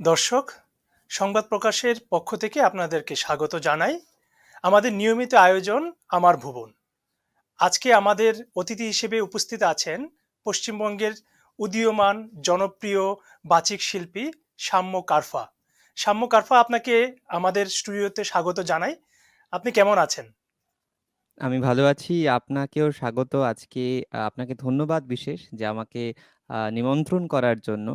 দর্শক, সংবাদ প্রকাশের পক্ষ থেকে আপনাদেরকে স্বাগত জানাই। আমাদের নিয়মিত আয়োজন আমার ভুবন। আজকে আমাদের অতিথি হিসেবে উপস্থিত আছেন পশ্চিমবঙ্গের উদীয়মান জনপ্রিয় বাচিক শিল্পী সাম্য কারফা। সাম্য কারফা আপনাকে আমাদের স্টুডিওতে স্বাগত জানাই। আপনি কেমন আছেন? আমি ভালো আছি। আপনাকেও স্বাগত আজকে আপনাকে ধন্যবাদ বিশেষ যে আমাকে নিমন্ত্রণ করার জন্য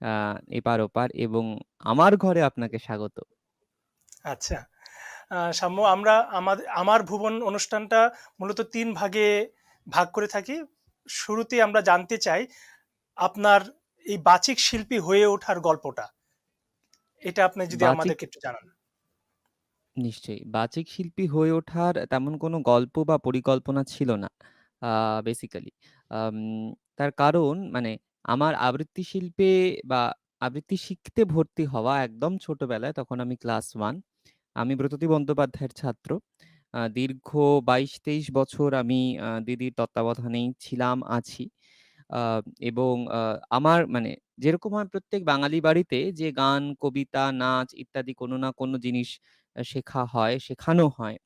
আ এপার-ওপার এবং আমার ঘরে আপনাকে স্বাগত। আচ্ছা। সাম্য আমরা আমাদ আমার ভুবন অনুষ্ঠানটা মূলত তিন ভাগে ভাগ করে থাকি। শুরুতে আমরা জানতে চাই আপনার এই বাচিক শিল্পী হয়ে ওঠার গল্পটা। এটা আপনি যদি আমাদেরকে একটু জানান। নিশ্চয়ই। বাচিক শিল্পী হয়ে ওঠার তেমন কোনো গল্প বা পরিকল্পনা ছিল না। বেসিক্যালি। তার কারণ মানে আমার আবৃত্তি শিল্পে বা আবৃত্তি শিখতে ভর্তি হওয়া একদম ছোটবেলায় তখন আমি ক্লাস 1 আমি ব্রততী বন্দ্যোপাধ্যায়ের ছাত্র। দীর্ঘ ২২-২৩ বছর আমি দিদির তত্ত্বাবধানেই ছিলাম, আছি। এবং আমার মানে যেরকম হয় প্রত্যেক বাঙালি বাড়িতে যে গান, কবিতা, নাচ ইত্যাদি কোনো না কোনো জিনিস শেখা হয়, শেখানো হয়।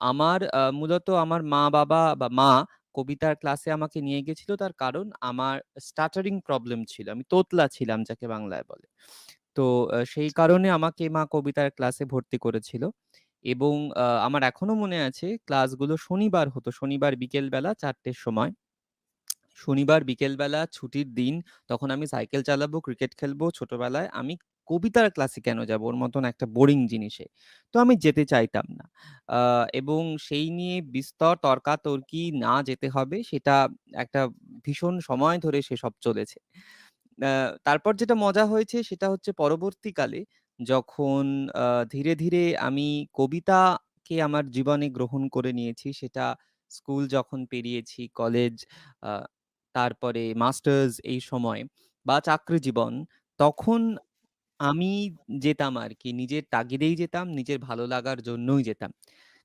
আমার মূলত আমার মা-বাবা বা মা কবিতার ক্লাসে আমাকে নিয়ে গেছিল তার কারণ আমার স্টাটারিং প্রবলেম ছিল। আমি তোতলা ছিলাম যাকে বাংলায় বলে। তো সেই কারণে আমাকে মা কবিতার ক্লাসে ভর্তি করেছিল এবং আমার এখনও মনে আছে ক্লাসগুলো শনিবার হতো। শনিবার বিকেলবেলা ৪ টের সময়। শনিবার বিকেলবেলা ছুটির দিন। তখন আমি সাইকেল চালাবো, ক্রিকেট খেলব ছোটবেলায়। আমি কবিতার ক্লাসে কেন যাব? ওর মতন একটা বোরিং জিনিসে। তো আমি যেতে চাইতাম না। এবং সেই নিয়ে বিস্তর তর্কাতর্কি না যেতে হবে সেটা একটা ভীষণ সময় ধরে সেসব চলেছে। তারপর যেটা মজা হয়েছে সেটা হচ্ছে পরবর্তীকালে যখন ধীরে, ধীরে আমি কবিতাকে আমার জীবনে গ্রহণ করে নিয়েছি সেটা স্কুল যখন পেরিয়েছি, কলেজ তারপরে মাস্টার্স এই সময় বা চাকরি জীবন, তখন আমি যেতাম আরকি। নিজের তাগিদেই যেতাম, নিজের ভালো লাগার জন্যই যেতাম।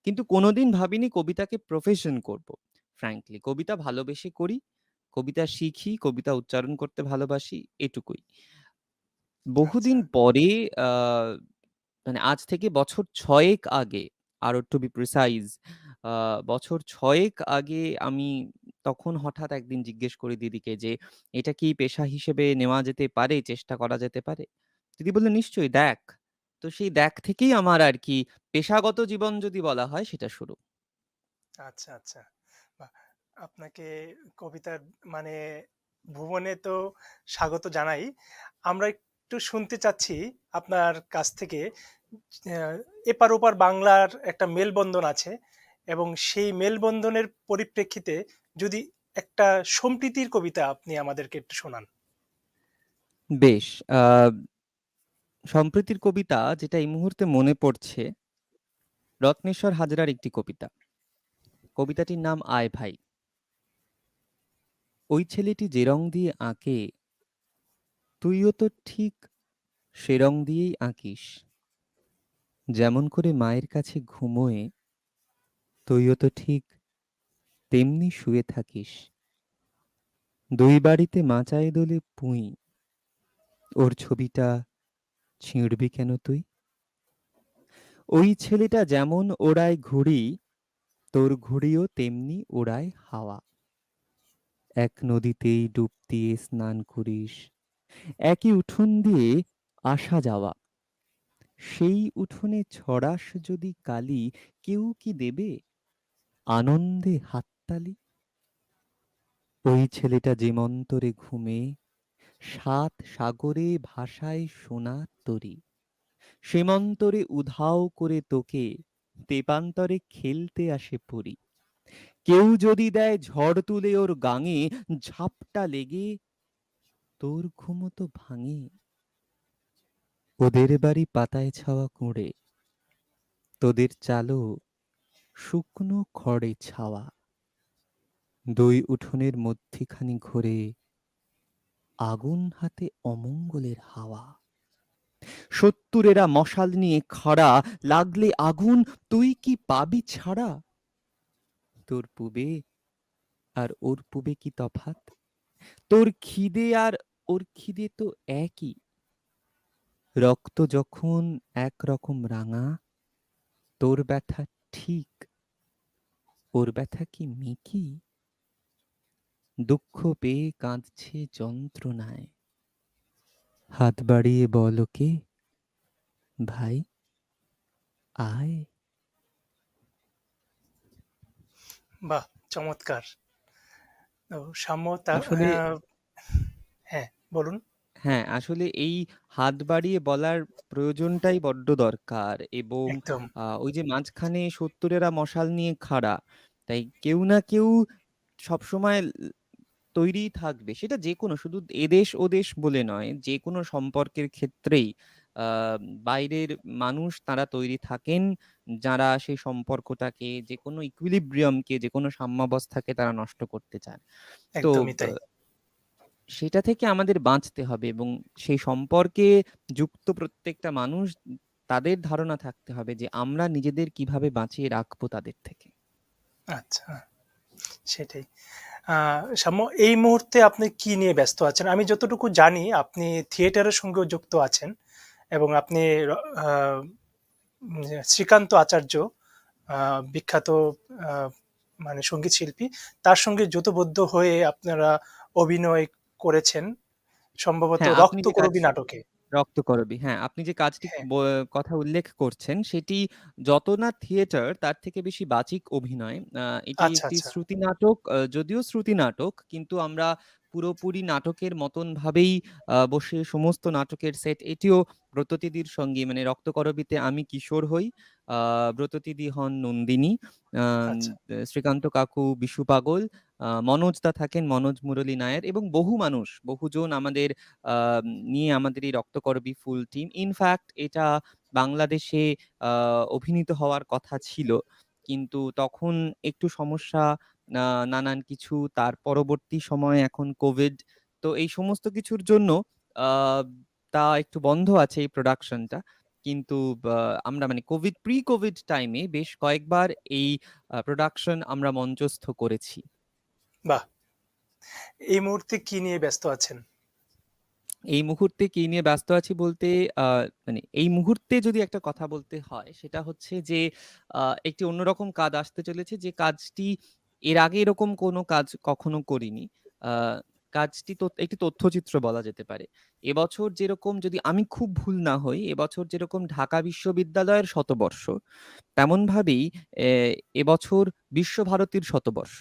কিন্তু কোনোদিন ভাবিনি কবিতাকে প্রফেশন করব। ফ্র্যাঙ্কলি কবিতা ভালোবেসে করি, কবিতা শিখি, কবিতা উচ্চারণ করতে ভালোবাসি এটুকুই। আচ্ছা, বহুদিন পরে আ মানে আজ থেকে বছর ৬ এক আগে আরও টু বি প্রিসাইজ আ বছর ৬ এক আগে আমি তখন হঠাৎ একদিন জিজ্ঞেস করি দিদিকে যে, "এটা কি পেশা হিসেবে নেওয়া যেতে পারে? চেষ্টা করা যেতে পারে?" দিদি বললেন, "নিশ্চয়ই দেখ।" তো সেই দেখ থেকেই আমার আরকি পেশাগত জীবন যদি বলা হয় সেটা শুরু। আচ্ছা, আচ্ছা। বাহ! আপনাকে কবিতার মানে ভুবনে তো স্বাগত জানাই। আমরা একটু শুনতে চাচ্ছি আপনার কাছ থেকে আ এপার-ওপার বাংলার একটা মেলবন্ধন আছে এবং সেই মেলবন্ধনের পরিপ্রেক্ষিতে যদি একটা সম্প্রীতির কবিতা আপনি আমাদেরকে একটু শোনান। বেশ, আ সম্প্রীতির কবিতা যেটা এই মুহূর্তে মনে পড়ছে, রত্নেশ্বর হাজরার একটি কবিতা। কবিতাটির নাম 'আয় ভাই'। ওই ছেলেটি যে রং দিয়ে আঁকে, তুইও তো ঠিক সে রং দিয়েই আঁকিস। যেমন করে মায়ের কাছে ঘুমোয়ে তুইও তো ঠিক তেমনি শুয়ে থাকিস। দুই বাড়িতে মাচায় দোলে পুঁই ওর ছবিটা ছিঁড়বি কেন তুই? ওই ছেলেটা যেমন ওড়ায় ঘুড়ি, তোর ঘুড়িও তেমনি ওড়ায় হাওয়া। এক নদীতেই ডুব দিয়ে স্নান করিস, একই উঠোন দিয়ে আসা যাওয়া। সেই উঠোনে ছড়াস যদি কালি, কেউ কি দেবে আনন্দে হাততালি? ওই ছেলেটা যেমন্তরে ঘুমে, সাত সাগরে ভাষায় সোনার তরী। সেমন্তরে উধাও করে তোকে, তেপান্তরে খেলতে আসে পরী। কেউ যদি দেয় ঝড় তুলে ওর গাঙে, ঝাপটা লেগে তোর ঘুমো তো ভাঙে। ওদের বাড়ি পাতায় ছাওয়া কুঁড়ে, তোদের চালো শুকনো খড়ে ছাওয়া। দুই উঠোনের মধ্যিখানি ঘোরে আগুন হাতে অমঙ্গলের হাওয়া। শত্তুরেরা মশাল নিয়ে খাড়া, লাগলে আগুন তুই কি পাবি ছাড়া? তোর পুবে আর ওর পুবে কি তফাৎ? তোর খিদে আর ওর খিদে তো একই। রক্ত যখন একরকম রাঙা তোর ব্যথা ঠিক ওর ব্যথা কি মিকি দুঃখ পেয়ে কাঁদছে যন্ত্রণায় হাত বাড়িয়ে বল ওকে ভাই আয় বাহ! চমৎকার। হ্যাঁ, বলুন। হ্যাঁ, আসলে এই হাত বাড়িয়ে বলার প্রয়োজনটাই বড্ড দরকার এবং। ওই যে মাঝখানে সত্তরেরা মশাল নিয়ে খাড়া। তাই কেউ না কেউ সবসময় ল তৈরিই থাকবে। সেটা যেকোনো শুধু এদেশ ওদেশ বলে নয়, যেকোনো সম্পর্কের ক্ষেত্রেই বাইরের মানুষ তারা তৈরি থাকেন, যারা সেই সম্পর্কটাকে যেকোনো ইকুইলিব্রিয়ামকে কে যেকোনো সাম্যাবস্থাকে তারা নষ্ট করতে চান। তো একদমই তাই। সেটা থেকে আমাদের বাঁচতে হবে এবং সেই সম্পর্কে যুক্ত প্রত্যেকটা মানুষ তাদের ধারণা থাকতে হবে যে আমরা নিজেদের কীভাবে বাঁচিয়ে রাখব তাদের থেকে। আচ্ছা, সেটাই। সাম্য এই মুহূর্তে আপনি কি নিয়ে ব্যস্ত আছেন? আমি যতটুকু জানি আপনি থিয়েটারের সঙ্গেও যুক্ত আছেন এবং আপনি শ্রীকান্ত আচার্য বিখ্যাত মানে সংগীত শিল্পী। তার সঙ্গে জোটবদ্ধ হয়ে আপনারা অভিনয় করেছেন সম্ভবত হ্যাঁ, 'রক্তকরবী' নাটকে। রক্তকরবী হ্যাঁ, আপনি যে কাজটি হ্যাঁ। ব কথা উল্লেখ করছেন সেটি যত না থিয়েটার তার থেকে বেশি বাচিক অভিনয়। আ এটি আচ্ছা, একটি আচ্ছা। শ্রুতি নাটক আ যদিও শ্রুতি নাটক কিন্তু আমরা পুরোপুরি নাটকের মতন ভাবেই বসে সমস্ত নাটকের সেট এটিও ব্রততিদির সঙ্গে মানে রক্তকরবীতে আমি কিশোর হই। ব্রততীদি হন নন্দিনী। আচ্ছা। শ্রীকান্ত কাকু বিশু পাগল, আ মনোজদা থাকেন মনোজ মুরলী নায়ের এবং বহু মানুষ, বহুজন আমাদের নিয়ে আমাদের এই রক্তকরবী ফুল টিম। ইনফ্যাক্ট এটা বাংলাদেশে অভিনীত হওয়ার কথা ছিল। কিন্তু তখন একটু সমস্যা নানান কিছু তার পরবর্তী সময়ে এখন কোভিড। তো এই সমস্ত কিছুর জন্য তা একটু বন্ধ আছে এই প্রোডাকশনটা। কিন্তু আমরা মানে কোভিড প্রি কোভিড টাইমে বেশ কয়েকবার এই প্রোডাকশন আমরা মঞ্চস্থ করেছি। বাহ! এই মুহূর্তে কি নিয়ে ব্যস্ত আছেন? এই মুহূর্তে কি নিয়ে ব্যস্ত আছি বলতে মানে এই মুহূর্তে যদি একটা কথা বলতে হয় সেটা হচ্ছে যে একটি অন্যরকম কাজ আসতে চলেছে যে কাজটি এর আগে এরকম কোনো কাজ কখনো করিনি। কাজটি একটি তথ্যচিত্র বলা যেতে পারে। এবছর যেরকম যদি আমি খুব ভুল না হই, এবছর যেরকম ঢাকা বিশ্ববিদ্যালয়ের শতবর্ষ, তেমনভাবেই এবছর বিশ্বভারতীর শতবর্ষ।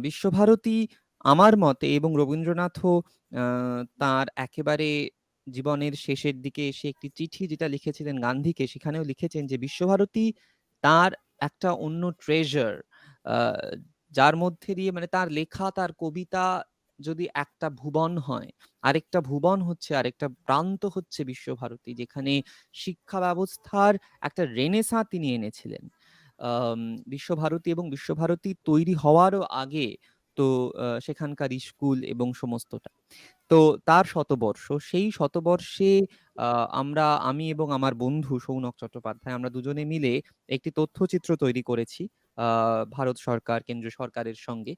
বিশ্বভারতী আমার মতে এবং রবীন্দ্রনাথও তার একেবারে জীবনের শেষের দিকে এসে একটি চিঠি যেটা লিখেছিলেন গান্ধীকে সেখানেও লিখেছেন যে বিশ্বভারতী তার একটা অন্য ট্রেজার যার মধ্যে দিয়ে মানে তার লেখা, তার কবিতা যদি একটা ভুবন হয়, আরেকটা ভুবন হচ্ছে আরেকটা প্রান্ত হচ্ছে বিশ্বভারতী যেখানে শিক্ষা ব্যবস্থার একটা রেনেসাঁ তিনি এনেছিলেন। বিশ্বভারতী এবং বিশ্বভারতী তৈরি হওয়ারও আগে তো সেখানকার স্কুল এবং সমস্তটা। তো তার শতবর্ষ, সেই শতবর্ষে আমরা আমি এবং আমার বন্ধু সৌনক চট্টোপাধ্যায় আমরা দুজনে মিলে একটি তথ্যচিত্র তৈরি করেছি। ভারত সরকার, কেন্দ্রীয় সরকারের সঙ্গে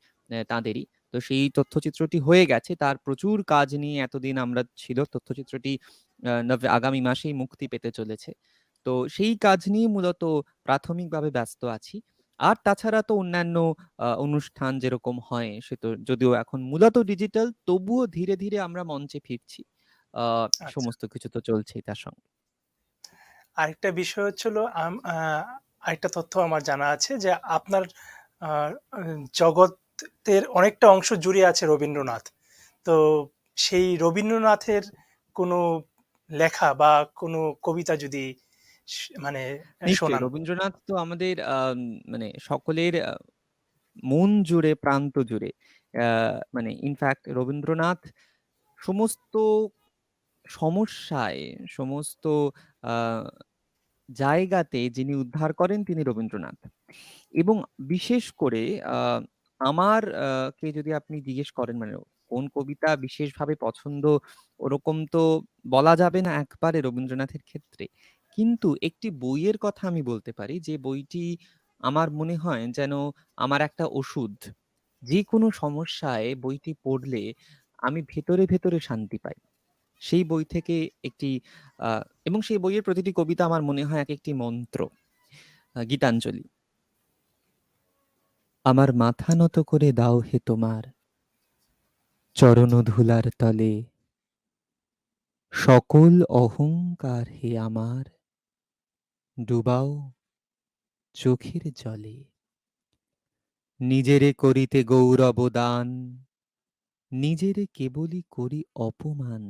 তাঁদেরই। তো সেই তথ্যচিত্রটি হয়ে গেছে। তার প্রচুর কাজ নিয়ে এতদিন আমরা ছিল। তথ্যচিত্রটি আগামী মাসেই মুক্তি পেতে চলেছে। তো সেই কাজ নিয়ে মূলত প্রাথমিকভাবে ব্যস্ত আছি। আর তাছাড়া তো অন্যান্য অনুষ্ঠান যেরকম হয় সে তো যদিও এখন মূলত ডিজিটাল তবুও ধীরে, ধীরে আমরা মঞ্চে ফিরছি। আচ্ছা। সমস্ত কিছু তো চলছেই তার সঙ্গে। আরেকটা বিষয় হচ্ছিল আরেকটা তথ্য আমার জানা আছে যে আপনার জগতের অনেকটা অংশ জুড়ে আছে রবীন্দ্রনাথ। তো সেই রবীন্দ্রনাথের কোনো লেখা বা কোনো কবিতা যদি মানে রবীন্দ্রনাথ তো আমাদের আম মানে সকলের মন জুড়ে, প্রান্ত জুড়ে। মানে ইনফ্যাক্ট রবীন্দ্রনাথ সমস্ত সমস্যায়, সমস্ত জায়গাতে যিনি উদ্ধার করেন তিনি রবীন্দ্রনাথ। এবং বিশেষ করে আমার কে যদি আপনি জিজ্ঞেস করেন মানে কোন কবিতা বিশেষভাবে পছন্দ ওরকম তো বলা যাবে না একবারে রবীন্দ্রনাথের ক্ষেত্রে। কিন্তু একটি বইয়ের কথা আমি বলতে পারি যে বইটি আমার মনে হয় যেন আমার একটা ওষুধ। যে কোনো সমস্যায় বইটি পড়লে আমি ভেতরে, ভেতরে শান্তি পাই। সেই বই থেকে একটি এবং সেই বইয়ের প্রতিটি কবিতা আমার মনে হয় একেকটি মন্ত্র। গীতাঞ্জলি। আমার মাথা নত করে দাও হে তোমার চরণধুলার তলে, সকল অহংকার হে আমার, ডুবাও চোখের জলে নিজেরে করিতে গৌরব দান, নিজেরে কেবলই করি অপমান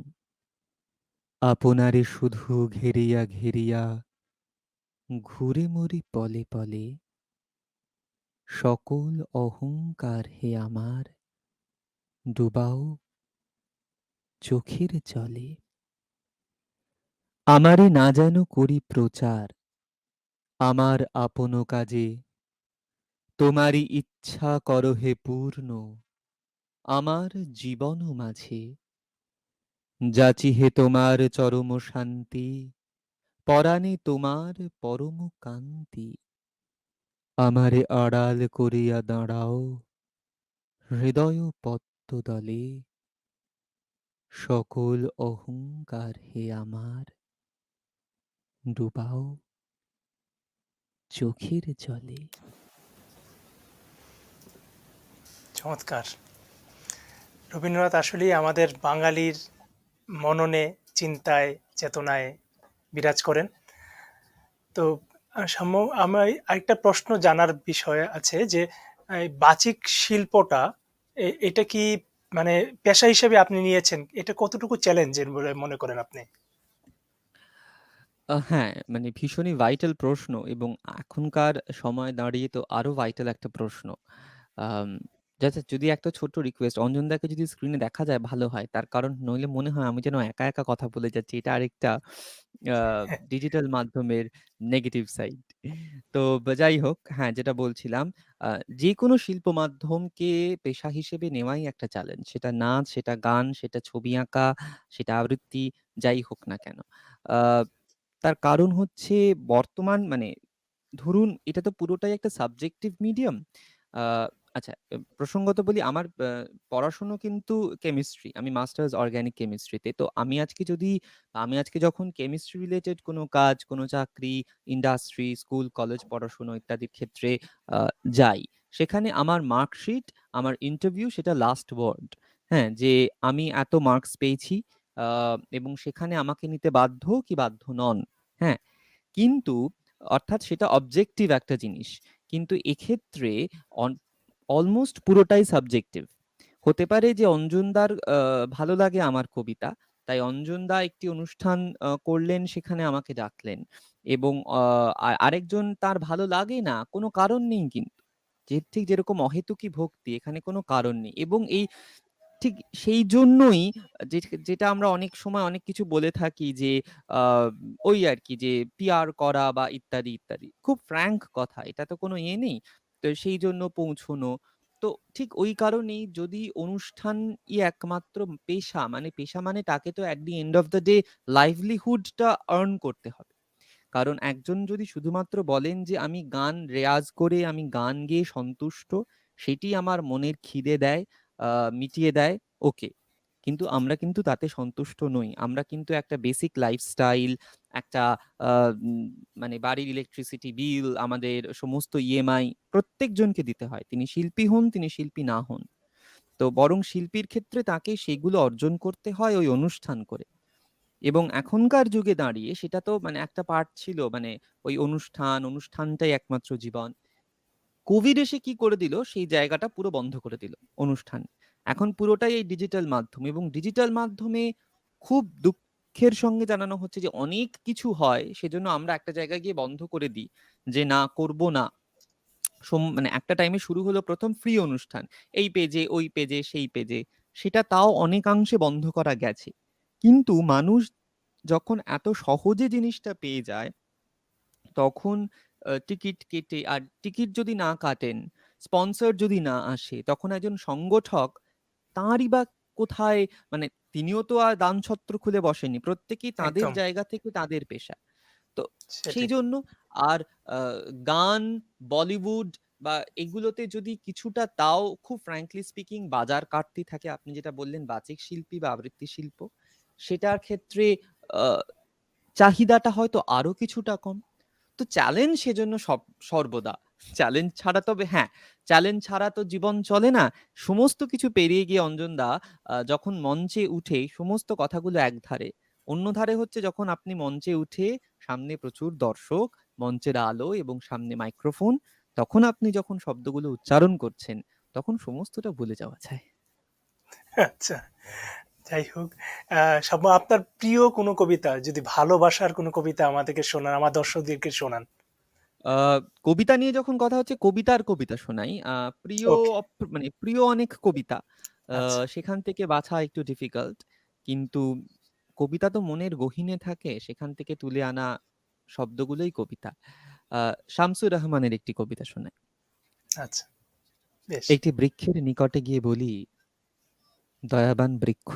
আপনারে শুধু ঘেরিয়া ঘেরিয়া, ঘুরে মরি পলে পলে, সকল অহংকার হে আমার, ডুবাও চোখের জলে। আমারে না যেন করি প্রচার, আমার আপন কাজে, তোমারই ইচ্ছা করো হে পূর্ণ, আমার জীবন মাঝে। যাচি হে তোমার চরম শান্তি, পরাণে তোমার পরম কান্তি। আমারে আড়াল করিয়া দাঁড়াও হৃদয় পদ্মদলে সকল অহংকার হে আমার। ডুবাও চোখের জলে। চমৎকার! রবীন্দ্রনাথ আসলেই আমাদের বাঙালির মননে, চিন্তায়, চেতনায় বিরাজ করেন। তো আমার আরেকটা প্রশ্ন জানার বিষয় আছে যে, বাচিক শিল্পটা এটা কি মানে পেশা হিসেবে আপনি নিয়েছেন? এটা কতটুকু চ্যালেঞ্জের বলে মনে করেন আপনি? হ্যাঁ, মানে ভীষণই ভাইটাল প্রশ্ন এবং এখনকার সময় দাঁড়িয়ে তো আরও ভাইটাল একটা প্রশ্ন। আচ্ছা যদি একটা ছোট্ট রিকোয়েস্ট অঞ্জনদাকে যদি স্ক্রিনে দেখা যায় ভালো হয়। তার কারণ নইলে মনে হয় আমি যেন একা, একা কথা বলে যাচ্ছি। এটা আরেকটা আ ডিজিটাল মাধ্যমের নেগেটিভ সাইড। তো বা যাই হোক, হ্যাঁ, যেটা বলছিলাম আ যেকোনো শিল্প মাধ্যমকে পেশা হিসেবে নেওয়াই একটা চ্যালেঞ্জ। সেটা নাচ, সেটা গান, সেটা ছবি আঁকা, সেটা আবৃত্তি যাই হোক না কেন। আ তার কারণ হচ্ছে বর্তমান মানে ধরুন এটা তো পুরোটাই একটা সাবজেক্টিভ মিডিয়াম। আ আচ্ছা প্রসঙ্গত বলি আমার পড়াশোনা কিন্তু কেমিস্ট্রি। আমি মাস্টার্স অর্গানিক কেমিস্ট্রিতে। তো আমি আজকে যদি আমি আজকে যখন কেমিস্ট্রি রিলেটেড কোনো কাজ, কোনো চাকরি, ইন্ডাস্ট্রি, স্কুল, কলেজ পড়াশুনো ইত্যাদির ক্ষেত্রে যাই, সেখানে আমার মার্কশিট, আমার ইন্টারভিউ সেটা লাস্ট ওয়ার্ড। হ্যাঁ? যে আমি এত মার্কস পেয়েছি এবং সেখানে আমাকে নিতে বাধ্য কি বাধ্য নন। হ্যাঁ? কিন্তু অর্থাৎ সেটা অবজেক্টিভ একটা জিনিস। কিন্তু এক্ষেত্রে অন অলমোস্ট পুরোটাই সাবজেক্টিভ। হতে পারে যে অঞ্জনদার ভালো লাগে আমার কবিতা। তাই অঞ্জনদা একটি অনুষ্ঠান করলেন সেখানে আমাকে ডাকলেন। এবং আরেকজন তার ভালো লাগে না, কোনো কারণ নেই কিন্তু। যে ঠিক যেরকম অহেতুকি ভক্তি এখানে কোনো কারণ নেই। এবং এই ঠিক সেই জন্যই যেটা আমরা অনেক সময় অনেক কিছু বলে থাকি যে ওই আরকি যে পিয়ার করা বা ইত্যাদি, ইত্যাদি। খুব ফ্র্যাঙ্ক কথা। এটা তো কোনো ইয়ে নেই। তো সেইজন্য পৌঁছনো। তো ঠিক ওই কারণেই যদি অনুষ্ঠানই একমাত্র পেশা মানে পেশা মানে তাকে তো at the end of the day livelihood টা আর্ন করতে হবে। কারণ একজন যদি শুধুমাত্র বলেন যে আমি গান রেয়াজ করে আমি গান গেয়ে সন্তুষ্ট, সেটি আমার মনের খিদে দেয়, মিটিয়ে দেয়, ওকে। কিন্তু আমরা কিন্তু তাতে সন্তুষ্ট নই। আমরা কিন্তু একটা বেসিক লাইফস্টাইল, একটা মানে বাড়ির ইলেকট্রিসিটি বিল, আমাদের সমস্ত ইএমআই প্রত্যেকজনকে দিতে হয়। তিনি শিল্পী হন, তিনি শিল্পী না হন। তো বরং শিল্পীর ক্ষেত্রে তাকে সেগুলো অর্জন করতে হয় ওই অনুষ্ঠান করে। এবং এখনকার যুগে দাঁড়িয়ে সেটা তো মানে একটা পার্ট ছিল মানে ওই অনুষ্ঠান, অনুষ্ঠানটাই একমাত্র জীবন। কোভিড এসে কি করে দিল সেই জায়গাটা পুরো বন্ধ করে দিল অনুষ্ঠান। এখন পুরোটাই এই ডিজিটাল মাধ্যম এবং ডিজিটাল মাধ্যমে খুব দুঃখের সঙ্গে জানানো হচ্ছে যে অনেক কিছু হয় সেজন্য আমরা একটা জায়গায় গিয়ে বন্ধ করে দিই যে না করব না। মানে একটা টাইমে শুরু হলো প্রথম ফ্রি অনুষ্ঠান। এই পেজে, ওই পেজে, সেই পেজে। সেটা তাও অনেকাংশে বন্ধ করা গেছে। কিন্তু মানুষ যখন এত সহজে জিনিসটা পেয়ে যায় তখন টিকিট কেটে আর টিকিট যদি না কাটেন, স্পন্সর যদি না আসে, তখন একজন সংগঠক তাঁরই বা কোথায় মানে তিনিও তো আর দান ছত্র খুলে বসেননি। প্রত্যেকেই তাদের জায়গা থেকে তাদের পেশা। তো সেই জন্য আর গান, বলিউড বা এগুলোতে যদি কিছুটা তাও খুব ফ্র্যাঙ্কলি স্পিকিং বাজার কাটতি থাকে, আপনি যেটা বললেন বাচিক শিল্পী বা আবৃত্তি শিল্প, সেটার ক্ষেত্রে চাহিদাটা হয়তো আরও কিছুটা কম। তো চ্যালেঞ্জ সেজন্য সব সর্বদা। চ্যালেঞ্জ ছাড়া তবে হ্যাঁ, চ্যালেঞ্জ ছাড়া তো জীবন চলে না। সমস্ত কিছু পেরিয়ে গিয়ে অঞ্জনদা আ যখন মঞ্চে উঠে সমস্ত কথাগুলো একধারে। অন্য ধারে হচ্ছে যখন আপনি মঞ্চে উঠে সামনে প্রচুর দর্শক, মঞ্চের আলো এবং সামনে মাইক্রোফোন, তখন আপনি যখন শব্দগুলো উচ্চারণ করছেন, তখন সমস্তটা ভুলে যাওয়া যায়। আচ্ছা। যাই হোক, আপনার প্রিয় কোনো কবিতা যদি ভালোবাসার কোনো কবিতা আমাদেরকে শোনান, আমার দর্শকদেরকে শোনান। আ কবিতা নিয়ে যখন কথা হচ্ছে কবিতার কবিতা শোনাই। আ প্রিয় ওকে। অপ মানে প্রিয় অনেক কবিতা। আ আচ্ছা। সেখান থেকে বাছা একটু ডিফিকাল্ট। কিন্তু কবিতা তো মনের গহীনে থাকে। সেখান থেকে তুলে আনা শব্দগুলোই কবিতা। আ শামসুর রহমানের একটি কবিতা শোনাই। আচ্ছা। বেশ। একটি বৃক্ষের নিকটে গিয়ে বলি দয়াবান বৃক্ষ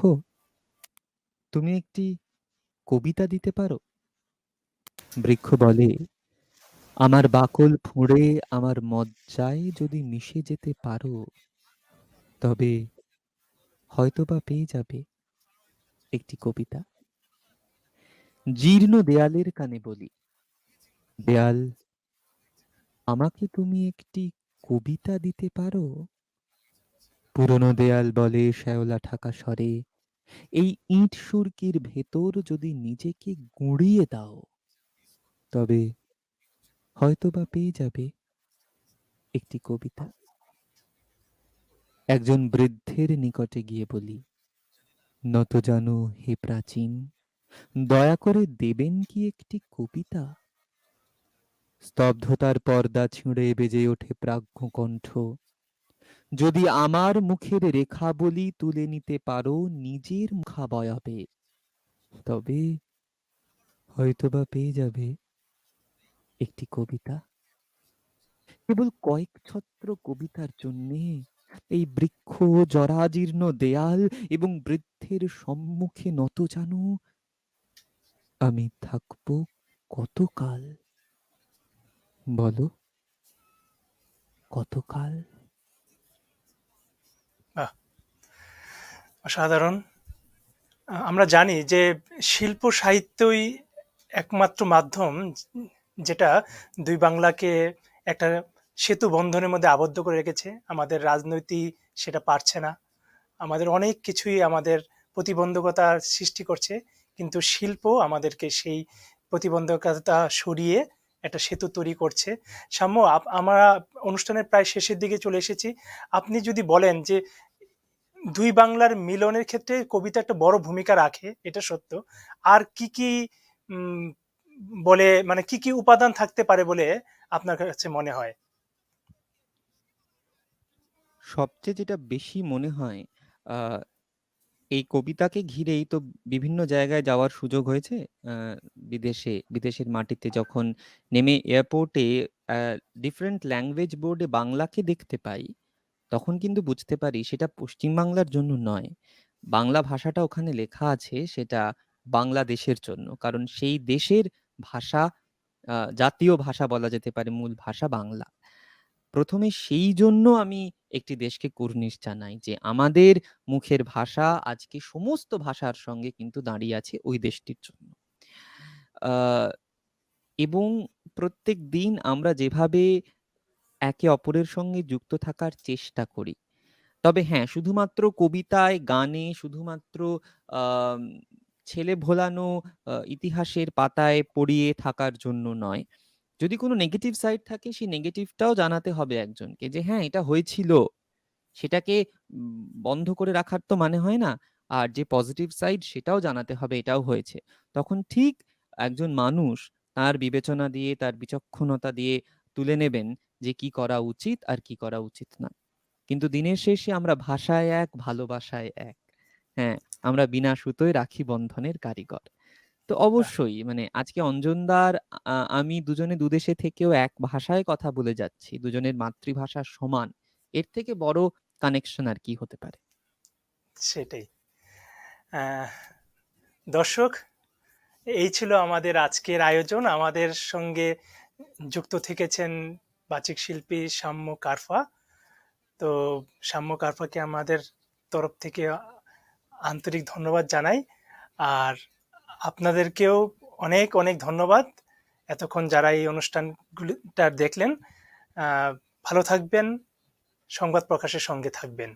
তুমি একটি কবিতা দিতে পারো? বৃক্ষ বলে, আমার বাকল ফুঁড়ে আমার মজ্জায় যদি মিশে যেতে পারো, তবে হয়তোবা পেয়ে যাবে একটি কবিতা। জীর্ণ দেয়ালের কানে বলি, দেয়াল আমাকে তুমি একটি কবিতা দিতে পারো? পুরনো দেয়াল বলে শ্যাওলা ঠাকা স্বরে, এই ইট সুরকির ভেতর যদি নিজেকে গুঁড়িয়ে দাও, তবে হয়তোবা পেয়ে যাবে একটি কবিতা। একজন বৃদ্ধের নিকটে গিয়ে বলি, নত জানু হে প্রাচীন, দয়া করে দেবেন কি একটি কবিতা? স্তব্ধতার পর্দা ছিঁড়ে বেজে ওঠে প্রাজ্ঞ কণ্ঠ। যদি আমার মুখের রেখাবলি তুলে নিতে পারো নিজের মুখাবয়বে, তবে হয়তোবা পেয়ে যাবে একটি কবিতা। কেবল কয়েক ছত্র কবিতার জন্যে এই বৃক্ষ, জরাজীর্ণ দেয়াল এবং বৃদ্ধের সম্মুখে নতজানু আমি থাকব কতকাল? বলো? কতকাল? অসাধারণ। আমরা জানি যে শিল্প সাহিত্যই একমাত্র মাধ্যম যেটা দুই বাংলাকে একটা সেতু বন্ধনের মধ্যে আবদ্ধ করে রেখেছে। আমাদের রাজনৈতিক সেটা পারছে না। আমাদের অনেক কিছুই আমাদের প্রতিবন্ধকতার সৃষ্টি করছে। কিন্তু শিল্প আমাদেরকে সেই প্রতিবন্ধকতা সরিয়ে একটা সেতু তৈরি করছে। সাম্য আমরা অনুষ্ঠানের প্রায় শেষের দিকে চলে এসেছি। আপনি যদি বলেন যে দুই বাংলার মিলনের ক্ষেত্রে কবিতা একটা বড় ভূমিকা রাখে, এটা সত্য। আর কি, কি বলে মানে কি, কি উপাদান থাকতে পারে বলে আপনার কাছে মনে হয়? সবচেয়ে যেটা বেশি মনে হয় এই কবিতাকে ঘিরেই তো বিভিন্ন জায়গায় যাওয়ার সুযোগ হয়েছে। বিদেশে, বিদেশের মাটিতে যখন নেমে এয়ারপোর্টে ডিফারেন্ট ল্যাঙ্গুয়েজ বোর্ডে বাংলাকে দেখতে পাই, তখন কিন্তু বুঝতে পারি সেটা পশ্চিম বাংলার জন্য নয়। বাংলা ভাষাটা ওখানে লেখা আছে সেটা বাংলাদেশের জন্য। কারণ সেই দেশের ভাষা জাতীয় ভাষা বলা যেতে পারে, মূল ভাষা বাংলা। প্রথমে সেই জন্য আমি একটি দেশকে কুর্নিশ জানাই যে আমাদের মুখের ভাষা আজকে সমস্ত ভাষার সঙ্গে কিন্তু দাঁড়িয়ে আছে ওই দেশটির জন্য। এবং প্রত্যেক দিন আমরা যেভাবে একে অপরের সঙ্গে যুক্ত থাকার চেষ্টা করি। তবে হ্যাঁ, শুধুমাত্র কবিতায়, গানে, শুধুমাত্র ছেলে ভোলানো ইতিহাসের পাতায় পড়িয়ে থাকার জন্য নয়। যদি কোনো নেগেটিভ সাইড থাকে সেই নেগেটিভটাও জানাতে হবে একজনকে যে হ্যাঁ, এটা হয়েছিল। সেটাকে বন্ধ করে রাখার তো মানে হয় না। আর যে পজিটিভ সাইড সেটাও জানাতে হবে এটাও হয়েছে। তখন ঠিক একজন মানুষ তার বিবেচনা দিয়ে, তার বিচক্ষণতা দিয়ে তুলে নেবেন যে কি করা উচিত আর কি করা উচিত না। কিন্তু দিনের শেষে আমরা ভাষায় এক, ভালোবাসায় এক। হ্যাঁ, আমরা বিনা সুতোয় রাখি বন্ধনের কারিগর। তো অবশ্যই মানে আজকে অঞ্জনদার আমি দুজনে দুদেশে থেকেও এক ভাষায় কথা বলে যাচ্ছি। দুজনের মাতৃভাষা সমান। এর থেকে বড় কানেকশন আর কি হতে পারে? সেটাই। দর্শক, এই ছিল আমাদের আজকের আয়োজন। আমাদের সঙ্গে যুক্ত থেকেছেন বাচিক শিল্পী সাম্য কারফা। তো সাম্য কারফাকে আমাদের তরফ থেকে আন্তরিক ধন্যবাদ জানাই। আর আপনাদেরকেও অনেক অনেক ধন্যবাদ এতক্ষণ যারা এই অনুষ্ঠানগুলিটা দেখলেন ভালো থাকবেন, সংবাদ প্রকাশের সঙ্গে থাকবেন